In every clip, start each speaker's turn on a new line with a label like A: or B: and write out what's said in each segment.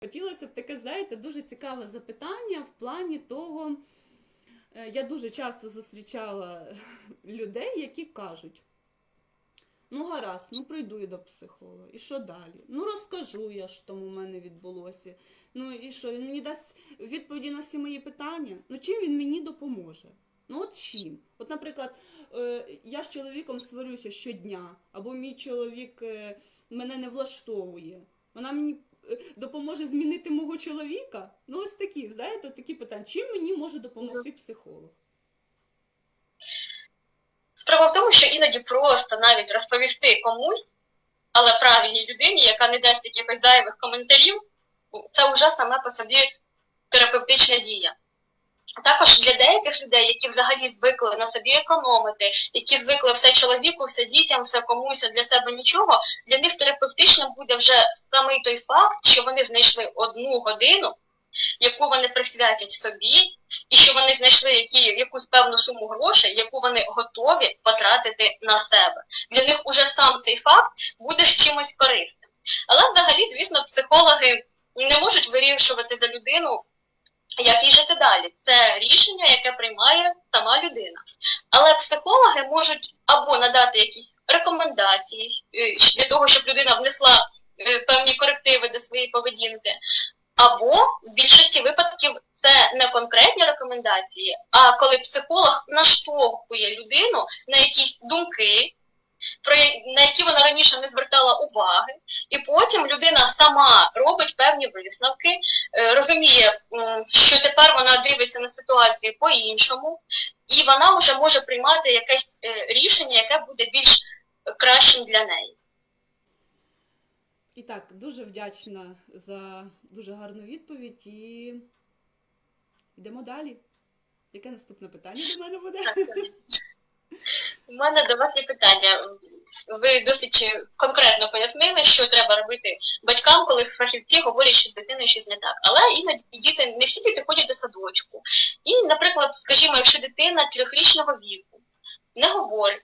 A: Хотілося б таке, знаєте, дуже цікаве запитання в плані того, е, я дуже часто зустрічала людей, які кажуть: ну гаразд, ну прийду я до психолога. І що далі? Ну розкажу я, що там у мене відбулося. Ну і що, він мені дасть відповіді на всі мої питання? Ну чим він мені допоможе? Ну от чим? От, наприклад, е, я з чоловіком сварюся щодня, або мій чоловік е, мене не влаштовує. Вона мені допоможе змінити мого чоловіка? Ну, ось такі, знаєте, такі питання. Чим мені може допомогти психолог?
B: Справа в тому, що іноді просто навіть розповісти комусь, але правильній людині, яка не дасть якихось зайвих коментарів, це вже саме по собі терапевтична дія. Також для деяких людей, які взагалі звикли на собі економити, які звикли все чоловіку, все дітям, все комусь, для себе нічого, для них терапевтичним буде вже самий той факт, що вони знайшли одну годину, яку вони присвятять собі, і що вони знайшли які, якусь певну суму грошей, яку вони готові потратити на себе. Для них уже сам цей факт буде чимось корисним. Але взагалі, звісно, психологи не можуть вирішувати за людину, як їй жити далі. Це рішення, яке приймає сама людина. Але психологи можуть або надати якісь рекомендації е, для того, щоб людина внесла е, певні корективи до своєї поведінки, або в більшості випадків це не конкретні рекомендації, а коли психолог наштовхує людину на якісь думки, про на які вона раніше не звертала уваги, і потім людина сама робить певні висновки, е, розуміє, що тепер вона дивиться на ситуацію по-іншому, і вона вже може приймати якесь е, рішення, яке буде більш кращим для неї.
A: І так, дуже вдячна за дуже гарну відповідь і йдемо далі. Яке наступне питання до мене буде?
B: У мене до вас є питання. Ви досить конкретно пояснили, що треба робити батькам, коли фахівці говорять, що з дитиною щось не так. Але іноді діти не всі діти ходять до садочку. І, наприклад, скажімо, якщо дитина трьохрічного віку не говорить,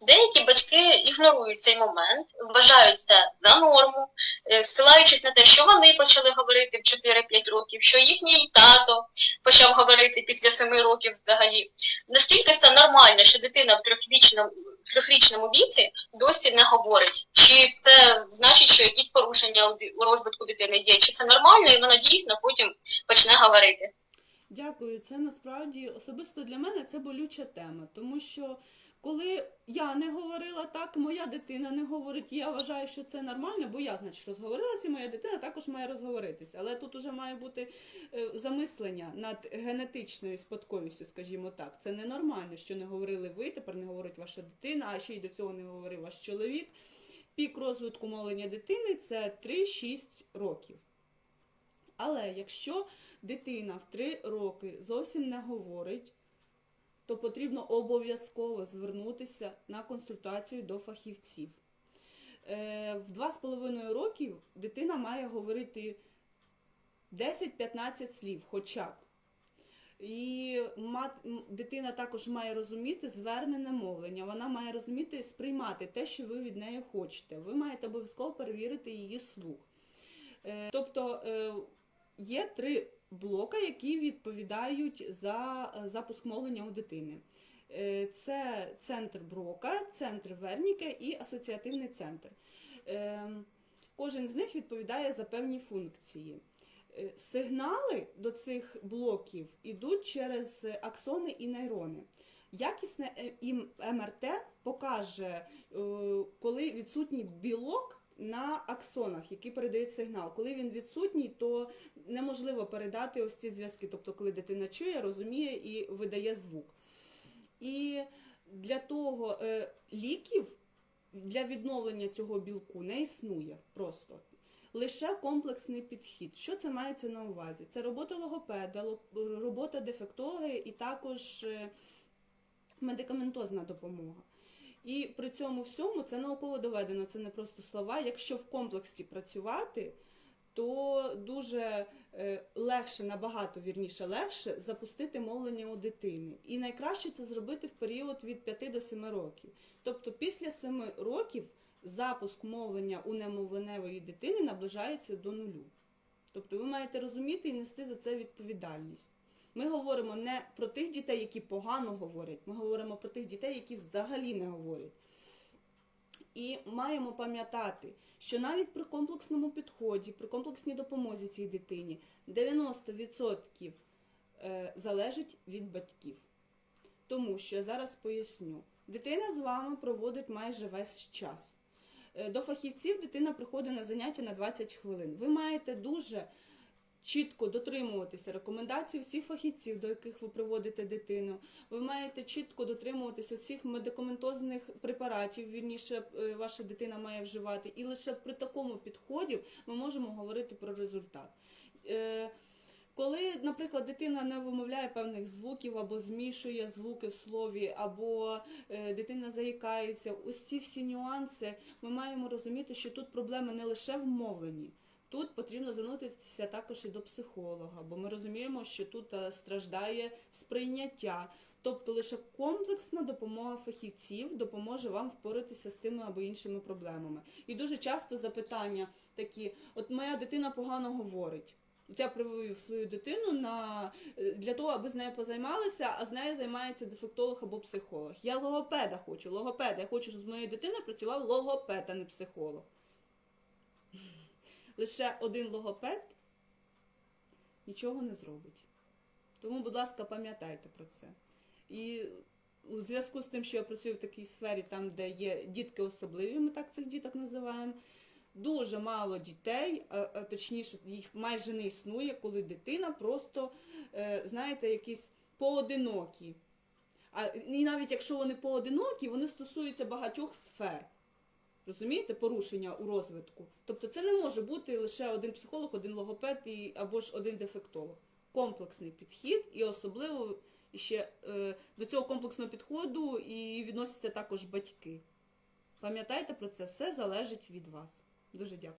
B: деякі батьки ігнорують цей момент, вважають це за норму, е, ссилаючись на те, що вони почали говорити в 4-5 років, що їхній тато почав говорити після 7 років взагалі. Наскільки це нормально, що дитина в трьохрічному трьохрічному віці досі не говорить, чи це значить, що якісь порушення у розвитку дитини є, чи це нормально, і вона дійсно потім почне говорити.
A: Дякую. Це насправді особисто для мене це болюча тема, тому що коли я не говорила так, моя дитина не говорить, я вважаю, що це нормально, бо я, значить, розговорилася, і моя дитина також має розговоритися. Але тут уже має бути е, замислення над генетичною спадковістю, скажімо так. Це ненормально, що не говорили ви, тепер не говорить ваша дитина, а ще й до цього не говорив ваш чоловік. Пік розвитку мовлення дитини це 3-6 років. Але якщо дитина в 3 роки зовсім не говорить, то потрібно обов'язково звернутися на консультацію до фахівців. Е, В 2,5 років дитина має говорити 10-15 слів хоча б. І дитина також має розуміти звернене мовлення. Вона має розуміти сприймати те, що ви від неї хочете. Ви маєте обов'язково перевірити її слух. Е, Тобто е, є три блока, які відповідають за е, запуск мовлення у дитини. Е, Це центр Брока, центр Верніка і асоціативний центр. Е, Кожен з них відповідає за певні функції. Сигнали до цих блоків йдуть через аксони і нейрони. Якісне МРТ покаже, е, коли відсутній білок на аксонах, який передають сигнал. Коли він відсутній, то неможливо передати ось ці зв'язки. Тобто, коли дитина чує, розуміє і видає звук. І для того е, ліків для відновлення цього білку не існує просто. Лише комплексний підхід. Що це мається на увазі? Це робота логопеда, робота дефектолога і також е, медикаментозна допомога. І при цьому всьому це науково доведено, це не просто слова. Якщо в комплексі працювати, то дуже е, легше, набагато вірніше легше запустити мовлення у дитини. І найкраще це зробити в період від 5 до 7 років. Тобто після 7 років запуск мовлення у немовленевої дитини наближається до нулю. Тобто ви маєте розуміти і нести за це відповідальність. Ми говоримо не про тих дітей, які погано говорять, ми говоримо про тих дітей, які взагалі не говорять. І маємо пам'ятати, що навіть при комплексному підході, при комплексній допомозі цій дитині 90% е, залежить від батьків. Тому що я зараз поясню, дитина з вами проводить майже весь час. Е, До фахівців дитина приходить на заняття на 20 хвилин. Ви маєте дуже чітко дотримуватися рекомендацій всіх фахівців, до яких ви приводите дитину. Ви маєте чітко дотримуватися всіх медикаментозних препаратів, вірніше е, ваша дитина має вживати. І лише при такому підході ми можемо говорити про результат. Е, Коли, наприклад, дитина не вимовляє певних звуків або змішує звуки в слові, або е, дитина заїкається, ось ці всі нюанси, ми маємо розуміти, що тут проблеми не лише в мовленні. Тут потрібно звернутися також і до психолога, бо ми розуміємо, що тут е, страждає сприйняття. Тобто лише комплексна допомога фахівців допоможе вам впоратися з тими або іншими проблемами. І дуже часто запитання такі: от моя дитина погано говорить. От я привів свою дитину на е, для того, аби з нею позаймалися, а з нею займається дефектолог або психолог. Я логопеда хочу, логопеда. Я хочу, щоб з моєю дитиною працював логопед, а не психолог. Лише один логопед нічого не зробить. Тому, будь ласка, пам'ятайте про це. І у зв'язку з тим, що я працюю в такій сфері, там, де є дітки особливі, ми так цих діток називаємо, дуже мало дітей, а, точніше, їх майже не існує, коли дитина просто, е, знаєте, якісь поодинокі. А, і навіть якщо вони поодинокі, вони стосуються багатьох сфер. Розумієте, порушення у розвитку. Тобто це не може бути лише один психолог, один логопед і, або ж один дефектолог. Комплексний підхід, і особливо ще е, до цього комплексного підходу і відносяться також батьки. Пам'ятайте про це, все залежить від вас. Дуже дякую.